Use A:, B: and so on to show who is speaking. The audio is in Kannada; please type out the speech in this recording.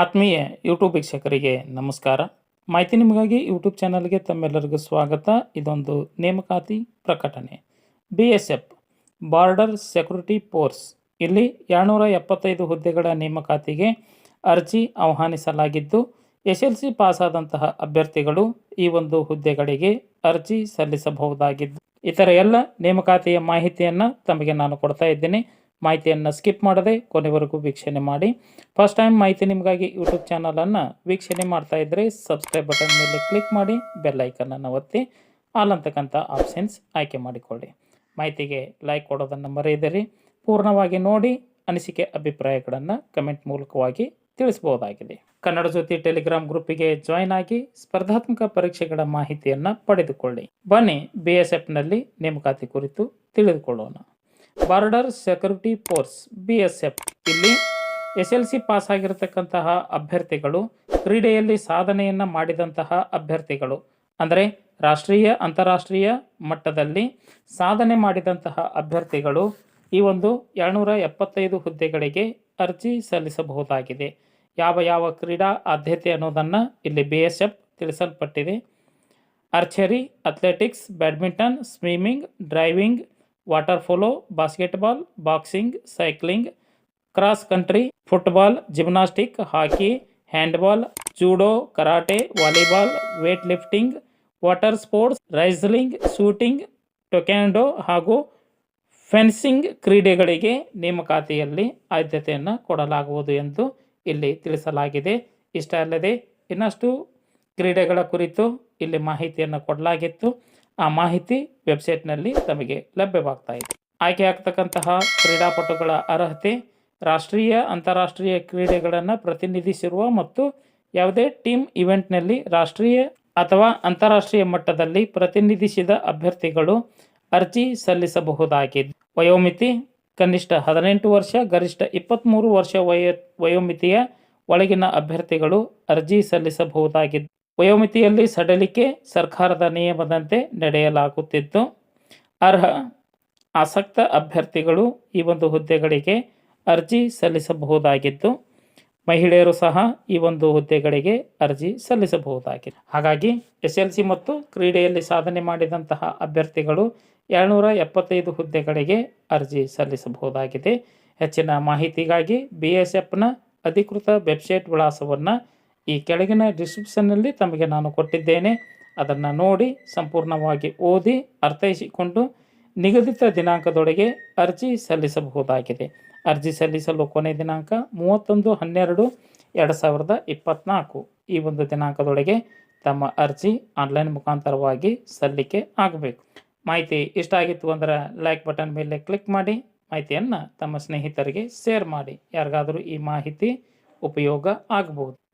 A: ಆತ್ಮೀಯ ಯೂಟ್ಯೂಬ್ ವೀಕ್ಷಕರಿಗೆ ನಮಸ್ಕಾರ. ಮಾಹಿತಿ ನಿಮಗಾಗಿ ಯೂಟ್ಯೂಬ್ ಚಾನಲ್ಗೆ ತಮ್ಮೆಲ್ಲರಿಗೂ ಸ್ವಾಗತ. ಇದೊಂದು ನೇಮಕಾತಿ ಪ್ರಕಟಣೆ. B S F border security force ಇಲ್ಲಿ ಎರಡುನೂರ ಎಪ್ಪತ್ತೈದು ಹುದ್ದೆಗಳ ನೇಮಕಾತಿಗೆ ಅರ್ಜಿ ಆಹ್ವಾನಿಸಲಾಗಿದ್ದು, ಎಸ್ ಎಲ್ ಸಿ ಪಾಸಾದಂತಹ ಅಭ್ಯರ್ಥಿಗಳು ಈ ಒಂದು ಹುದ್ದೆಗಳಿಗೆ ಅರ್ಜಿ ಸಲ್ಲಿಸಬಹುದಾಗಿದ್ದು, ಇತರ ಎಲ್ಲ ನೇಮಕಾತಿಯ ಮಾಹಿತಿಯನ್ನು ತಮಗೆ ನಾನು ಕೊಡ್ತಾ ಇದ್ದೇನೆ. ಮಾಹಿತಿಯನ್ನು ಸ್ಕಿಪ್ ಮಾಡದೆ ಕೊನೆವರೆಗೂ ವೀಕ್ಷಣೆ ಮಾಡಿ. ಫಸ್ಟ್ ಟೈಮ್ ಮಾಹಿತಿ ನಿಮಗಾಗಿ ಯೂಟ್ಯೂಬ್ ಚಾನಲನ್ನು ವೀಕ್ಷಣೆ ಮಾಡ್ತಾ ಇದ್ದರೆ ಸಬ್ಸ್ಕ್ರೈಬ್ ಬಟನ್ ಮೇಲೆ ಕ್ಲಿಕ್ ಮಾಡಿ ಬೆಲ್ ಐಕನನ್ನು ಒತ್ತಿ ಆಲ್ ಅಂತಕ್ಕಂಥ ಆಪ್ಷನ್ಸ್ ಆಯ್ಕೆ ಮಾಡಿಕೊಳ್ಳಿ. ಮಾಹಿತಿಗೆ ಲೈಕ್ ಕೊಡೋದನ್ನು ಮರೆಯದಿರಿ. ಪೂರ್ಣವಾಗಿ ನೋಡಿ ಅನಿಸಿಕೆ ಅಭಿಪ್ರಾಯಗಳನ್ನು ಕಮೆಂಟ್ ಮೂಲಕವಾಗಿ ತಿಳಿಸಬಹುದಾಗಿದೆ. ಕನ್ನಡ ಜ್ಯೋತಿ ಟೆಲಿಗ್ರಾಮ್ ಗ್ರೂಪಿಗೆ ಜಾಯ್ನ್ ಆಗಿ ಸ್ಪರ್ಧಾತ್ಮಕ ಪರೀಕ್ಷೆಗಳ ಮಾಹಿತಿಯನ್ನು ಪಡೆದುಕೊಳ್ಳಿ. ಬನ್ನಿ ಬಿ ಎಸ್ ಎಫ್ನಲ್ಲಿ ನೇಮಕಾತಿ ಕುರಿತು ತಿಳಿದುಕೊಳ್ಳೋಣ. Border security force B S F ಇಲ್ಲಿ ಎಸ್ ಎಲ್ ಸಿ ಪಾಸ್ ಆಗಿರತಕ್ಕಂತಹ ಅಭ್ಯರ್ಥಿಗಳು ಕ್ರೀಡೆಯಲ್ಲಿ ಸಾಧನೆಯನ್ನು ಮಾಡಿದಂತಹ ಅಭ್ಯರ್ಥಿಗಳು. ಅಂದರೆ ರಾಷ್ಟ್ರೀಯ, ಅಂತಾರಾಷ್ಟ್ರೀಯ ಮಟ್ಟದಲ್ಲಿ ಸಾಧನೆ ಮಾಡಿದಂತಹ ಅಭ್ಯರ್ಥಿಗಳು ಈ ಒಂದು ಏಳ್ನೂರ ಎಪ್ಪತ್ತೈದು ಹುದ್ದೆಗಳಿಗೆ ಅರ್ಜಿ ಸಲ್ಲಿಸಬಹುದಾಗಿದೆ. ಯಾವ ಯಾವ ಕ್ರೀಡಾ ಆದ್ಯತೆ ಅನ್ನೋದನ್ನು ಇಲ್ಲಿ B S F ತಿಳಿಸಲ್ಪಟ್ಟಿದೆ. Archery, athletics, badminton, swimming, driving water polo basketball, boxing, cycling, cross country, football, gymnastic, hockey, handball, judo, karate, volleyball weight lifting water sports, wrestling, shooting, taekwondo ಹಾಗೂ ಫೆನ್ಸಿಂಗ್ ಕ್ರೀಡೆಗಳಿಗೆ ನೇಮಕಾತಿಯಲ್ಲಿ ಆದ್ಯತೆಯನ್ನು ಕೊಡಲಾಗುವುದು ಎಂದು ಇಲ್ಲಿ ತಿಳಿಸಲಾಗಿದೆ. ಇಷ್ಟ ಅಲ್ಲದೆ ಇನ್ನಷ್ಟು ಕ್ರೀಡೆಗಳ ಕುರಿತು ಇಲ್ಲಿ ಮಾಹಿತಿಯನ್ನು ಕೊಡಲಾಗಿತ್ತು. ಆ ಮಾಹಿತಿ ವೆಬ್ಸೈಟ್ನಲ್ಲಿ ತಮಗೆ ಲಭ್ಯವಾಗ್ತಾ ಇದೆ. ಆಯ್ಕೆ ಆಗ್ತಕ್ಕಂತಹ ಕ್ರೀಡಾಪಟುಗಳ ಅರ್ಹತೆ, ರಾಷ್ಟ್ರೀಯ, ಅಂತಾರಾಷ್ಟ್ರೀಯ ಕ್ರೀಡೆಗಳನ್ನು ಪ್ರತಿನಿಧಿಸಿರುವ ಮತ್ತು ಯಾವುದೇ ಟೀಮ್ ಇವೆಂಟ್ನಲ್ಲಿ ರಾಷ್ಟ್ರೀಯ ಅಥವಾ ಅಂತಾರಾಷ್ಟ್ರೀಯ ಮಟ್ಟದಲ್ಲಿ ಪ್ರತಿನಿಧಿಸಿದ ಅಭ್ಯರ್ಥಿಗಳು ಅರ್ಜಿ ಸಲ್ಲಿಸಬಹುದಾಗಿದೆ. ವಯೋಮಿತಿ, ಕನಿಷ್ಠ ಹದಿನೆಂಟು ವರ್ಷ, ಗರಿಷ್ಠ ಇಪ್ಪತ್ತ್ಮೂರು ವರ್ಷ ವಯೋ, ವಯೋಮಿತಿಯ ಒಳಗಿನ ಅಭ್ಯರ್ಥಿಗಳು ಅರ್ಜಿ ಸಲ್ಲಿಸಬಹುದಾಗಿದ್ದು ವಯೋಮಿತಿಯಲ್ಲಿ ಸಡಲಿಕೆ ಸರ್ಕಾರದ ನಿಯಮದಂತೆ ನಡೆಯಲಾಗುತ್ತಿತ್ತು. ಅರ್ಹ, ಆಸಕ್ತ ಅಭ್ಯರ್ಥಿಗಳು ಈ ಒಂದು ಹುದ್ದೆಗಳಿಗೆ ಅರ್ಜಿ ಸಲ್ಲಿಸಬಹುದಾಗಿತ್ತು. ಮಹಿಳೆಯರು ಸಹ ಈ ಒಂದು ಹುದ್ದೆಗಳಿಗೆ ಅರ್ಜಿ ಸಲ್ಲಿಸಬಹುದಾಗಿದೆ ಹಾಗಾಗಿ ಎಸ್ ಎಲ್ ಸಿ ಮತ್ತು ಕ್ರೀಡೆಯಲ್ಲಿ ಸಾಧನೆ ಮಾಡಿದಂತಹ ಅಭ್ಯರ್ಥಿಗಳು ಏಳ್ನೂರ ಎಪ್ಪತ್ತೈದು ಹುದ್ದೆಗಳಿಗೆ ಅರ್ಜಿ ಸಲ್ಲಿಸಬಹುದಾಗಿದೆ. ಹೆಚ್ಚಿನ ಮಾಹಿತಿಗಾಗಿ ಬಿ ಎಸ್ ಎಫ್ನ ಅಧಿಕೃತ ವೆಬ್ಸೈಟ್ ವಿಳಾಸವನ್ನು ಈ ಕೆಳಗಿನ ಡಿಸ್ಕ್ರಿಪ್ಷನ್ನಲ್ಲಿ ತಮಗೆ ನಾನು ಕೊಟ್ಟಿದ್ದೇನೆ. ಅದನ್ನು ನೋಡಿ ಸಂಪೂರ್ಣವಾಗಿ ಓದಿ ಅರ್ಥೈಸಿಕೊಂಡು ನಿಗದಿತ ದಿನಾಂಕದೊಳಗೆ ಅರ್ಜಿ ಸಲ್ಲಿಸಬಹುದಾಗಿದೆ. ಅರ್ಜಿ ಸಲ್ಲಿಸಲು ಕೊನೆ ದಿನಾಂಕ ಮೂವತ್ತೊಂದು ಹನ್ನೆರಡು ಎರಡು ಸಾವಿರದ ಇಪ್ಪತ್ತ್ನಾಲ್ಕು ಈ ಒಂದು ದಿನಾಂಕದೊಳಗೆ ತಮ್ಮ ಅರ್ಜಿ ಆನ್ಲೈನ್ ಮುಖಾಂತರವಾಗಿ ಸಲ್ಲಿಕೆ ಆಗಬೇಕು. ಮಾಹಿತಿ ಇಷ್ಟ ಆಗಿತ್ತು ಅಂದರೆ ಲೈಕ್ ಬಟನ್ ಮೇಲೆ ಕ್ಲಿಕ್ ಮಾಡಿ, ಮಾಹಿತಿಯನ್ನು ತಮ್ಮ ಸ್ನೇಹಿತರಿಗೆ ಶೇರ್ ಮಾಡಿ. ಯಾರಿಗಾದರೂ ಈ ಮಾಹಿತಿ ಉಪಯೋಗ ಆಗಬಹುದು.